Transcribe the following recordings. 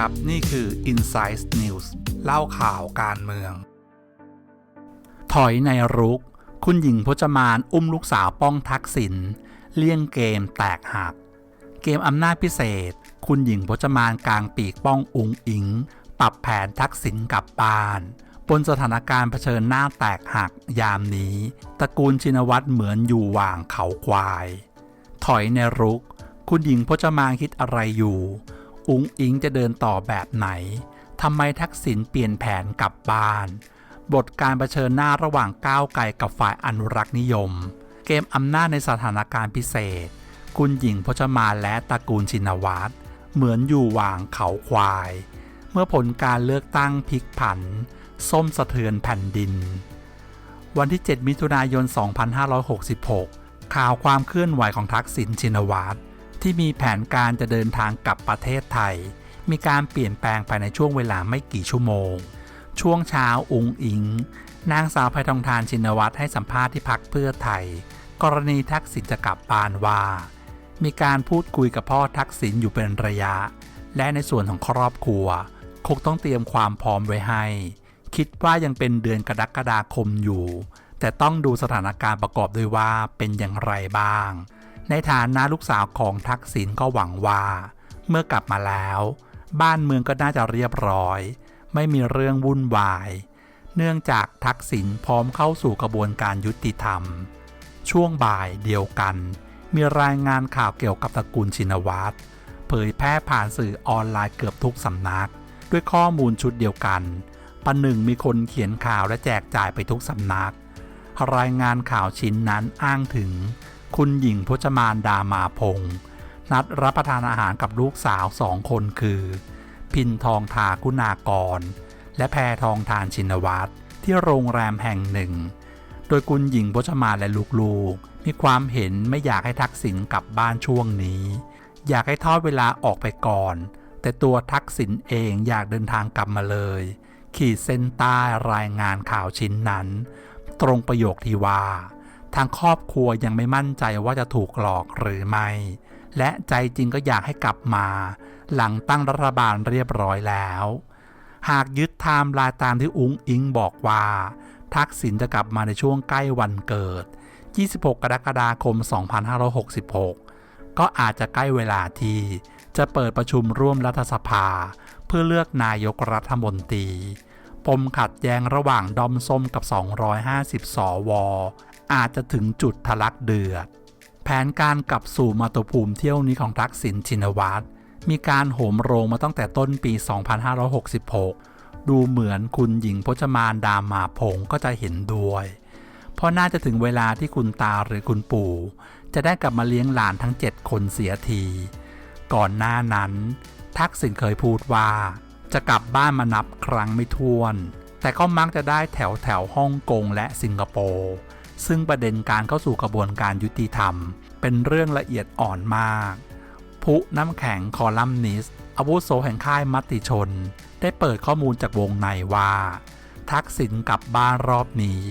ครับ นี่คือ Insight News เล่าข่าวการเมือง ถอยในรุก คุณหญิงพจมานอุ้มลูกสาวป้องทักษิณเลี่ยงเกมแตกหัก เกมอำนาจพิเศษ คุณหญิงพจมานกลางปีกป้องอุงอิง ปรับแผนทักษิณกลับบ้าน บนสถานการณ์เผชิญหน้าแตกหักยามนี้ ตระกูลชินวัตรเหมือนอยู่ว่างเขาควาย ถอยในรุก คุณหญิงพจมานคิดอะไรอยู่ อุงอิงจะเดินต่อแบบไหนทำไมทักษิณเปลี่ยนแผนกลับบ้าน บทการเผชิญหน้าระหว่างก้าวไกลกับฝ่ายอนุรักษ์นิยม เกมอำนาจในสถานการณ์พิเศษ คุณหญิงพจมานและตระกูลชินวัตรเหมือนอยู่ว่างเขาควาย เมื่อผลการเลือกตั้งพลิกผัน ส้มสะเทือนแผ่นดิน วันที่ 7 มิถุนายน 2566 ข่าวความเคลื่อนไหวของทักษิณชินวัตร ที่มีแผนการจะเดินทางกลับประเทศไทย มีการเปลี่ยนแปลงไปในช่วงเวลาไม่กี่ชั่วโมง ช่วงเช้าอุงอิง นางสาวไพทองทานชินวัตรให้สัมภาษณ์ที่พักเพื่อไทย กรณีทักษิณจะกลับบ้านว่ามีการพูดคุยกับพ่อทักษิณอยู่เป็นระยะ และในส่วนของครอบครัว คงต้องเตรียมความพร้อมไว้ให้ คิดว่ายังเป็นเดือนกรกฎาคมอยู่ แต่ต้องดูสถานการณ์ประกอบด้วยว่าเป็นอย่างไรบ้าง ในฐานะลูกสาวของทักษิณก็หวังว่า เมื่อกลับมาแล้ว บ้านเมืองก็น่าจะเรียบร้อย ไม่มีเรื่องวุ่นวาย เนื่องจากทักษิณพร้อมเข้าสู่กระบวนการยุติธรรม ช่วงบ่ายเดียวกัน มีรายงานข่าวเกี่ยวกับตระกูลชินวัตรเผยแพร่ผ่านสื่อออนไลน์เกือบทุกสำนัก ด้วยข้อมูลชุดเดียวกันประหนึ่งมีคนเขียนข่าวและแจกจ่ายไปทุกสำนัก รายงานข่าวชิ้นนั้นอ้างถึง คุณหญิงพจมานดามาพงศ์นัดรับประทานอาหารกับลูกสาวสองคนคือ พินทองทาคุณากร และแพทองทานชินวัตรที่โรงแรมแห่งหนึ่ง โดยคุณหญิงพจมานและลูกๆ มีความเห็นไม่อยากให้ทักษิณกลับบ้านช่วงนี้ อยากให้ทอดเวลาออกไปก่อน แต่ตัวทักษิณเองอยากเดินทางกลับมาเลย ขีดเส้นใต้รายงานข่าวชิ้นนั้น ตรงประโยคที่ว่า ทางครอบครัวยังไม่มั่นใจว่าจะถูกหลอกหรือไม่ และใจจริงก็อยากให้กลับมา หลังตั้งรัฐบาลเรียบร้อยแล้ว หากยึดไทม์ไลน์ตามที่อุ้งอิงบอกว่า ทักษิณจะกลับมาในช่วงใกล้วันเกิด 26 กรกฎาคม 2566 ก็อาจจะใกล้เวลาที่จะเปิดประชุมร่วมรัฐสภา เพื่อเลือกนายกรัฐมนตรีปมขัดแย้งระหว่างดอมส้มกับ 250 สอวอ อาจจะถึงจุดทะลักเดือด แผนการกลับสู่มาตุภูมิเที่ยวนี้ของทักษิณชินวัตรมีการโหมโรงมาตั้งแต่ต้นปี 2566 ดูเหมือนคุณหญิงพจมานดามาพงก็จะเห็นด้วย เพราะน่าจะถึงเวลาที่คุณตาหรือคุณปู่ จะได้กลับมาเลี้ยงหลานทั้ง 7 คนเสียที ก่อนหน้านั้น ทักษิณเคยพูดว่า จะกลับบ้านมานับครั้งไม่ถ้วน แต่ก็มักจะได้แถวแถวฮ่องกงและสิงคโปร์ ซึ่งประเด็นการเข้าสู่กระบวนการยุติธรรม เป็นเรื่องละเอียดอ่อนมาก ผู้น้ำแข็งคอลัมนิสอาวุโสแห่งค่ายมติชน ได้เปิดข้อมูลจากวงในว่า ทักษิณกลับบ้านรอบนี้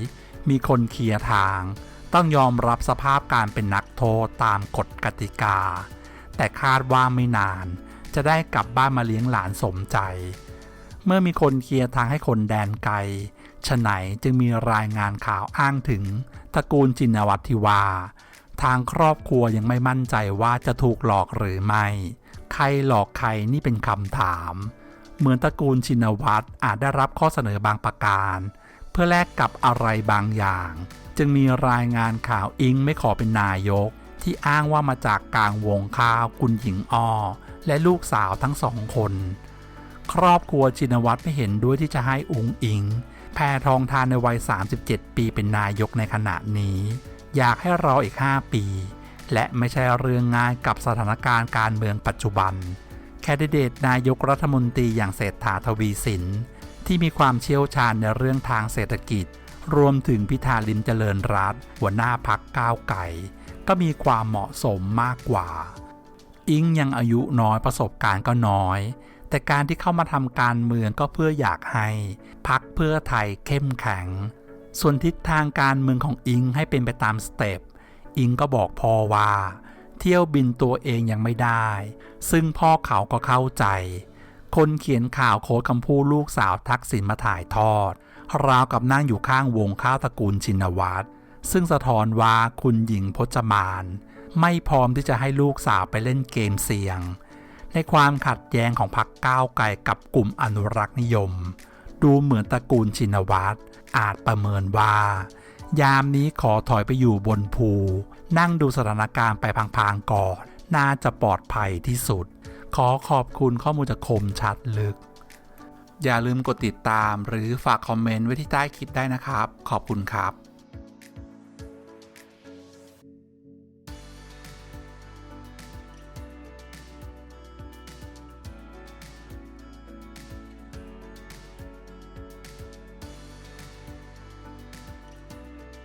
มีคนเคลียร์ทาง ต้องยอมรับสภาพการเป็นนักโทษตามกฎกติกา แต่คาดว่าไม่นาน จะได้กลับบ้านมาเลี้ยงหลานสมใจ เมื่อมีคนเคลียร์ทางให้คนแดนไกลฉไหนจึงมีรายงานข่าวอ้างถึง ตระกูลจินวัตที่ว่าทางครอบครัวยังไม่มั่นใจว่าจะถูกหลอกหรือไม่ ใครหลอกใครนี่เป็นคำถาม เหมือนตระกูลชินวัตรอาจได้รับข้อเสนอบางประการ เพื่อแลกกับอะไรบางอย่าง จึงมีรายงานข่าวอิงไม่ขอเป็นนายก ที่อ้างว่ามาจากกลางวงข้าวคุณหญิงอ้อและลูกสาวทั้งสองคน ครอบครัวชินวัตรไม่เห็นด้วยที่จะให้อุงอิง แพทองทานในวัย 37 ปีเป็นนายกในขณะนี้ อยากให้รออีก 5 ปี และไม่ใช่เรื่องง่ายกับสถานการณ์การเมืองปัจจุบัน แคนดิเดตนายกรัฐมนตรีอย่างเศรษฐาทวีสิน ที่มีความเชี่ยวชาญในเรื่องทางเศรษฐกิจ รวมถึงพิธาลิมเจริญรัตหัวหน้าพักก้าวไก่ ก็มีความเหมาะสมมากกว่า อิงยังอายุน้อยประสบการณ์ก็น้อย แต่การที่เข้ามาทำการเมืองก็เพื่ออยากให้พักเพื่อไทยเข้มแข็ง ส่วนทิศทางการเมืองของอิงให้เป็นไปตามสเต็ปอิงก็บอกพ่อว่า เที่ยวบินตัวเองยังไม่ได้ ซึ่งพ่อเขาก็เข้าใจ คนเขียนข่าวโค้ดคำพูดลูกสาวทักษิณมาถ่ายทอด ราวกับนั่งอยู่ข้างวงข้าวตระกูลชินวัตรซึ่งสะท้อนว่าคุณหญิงพจมาน ไม่พร้อมที่จะให้ลูกสาวไปเล่นเกมเสี่ยง ในความขัดแย้งของพรรคก้าวไกลกับกลุ่มอนุรักษ์นิยม ดูเหมือนตระกูลชินวัตรอาจประเมินว่า ยามนี้ขอถอยไปอยู่บนภู นั่งดูสถานการณ์ไปพางๆก่อน น่าจะปลอดภัยที่สุด ขอขอบคุณข้อมูลจากคมชัดลึก อย่าลืมกดติดตามหรือฝากคอมเมนต์ไว้ที่ใต้คลิปได้นะครับ ขอบคุณครับ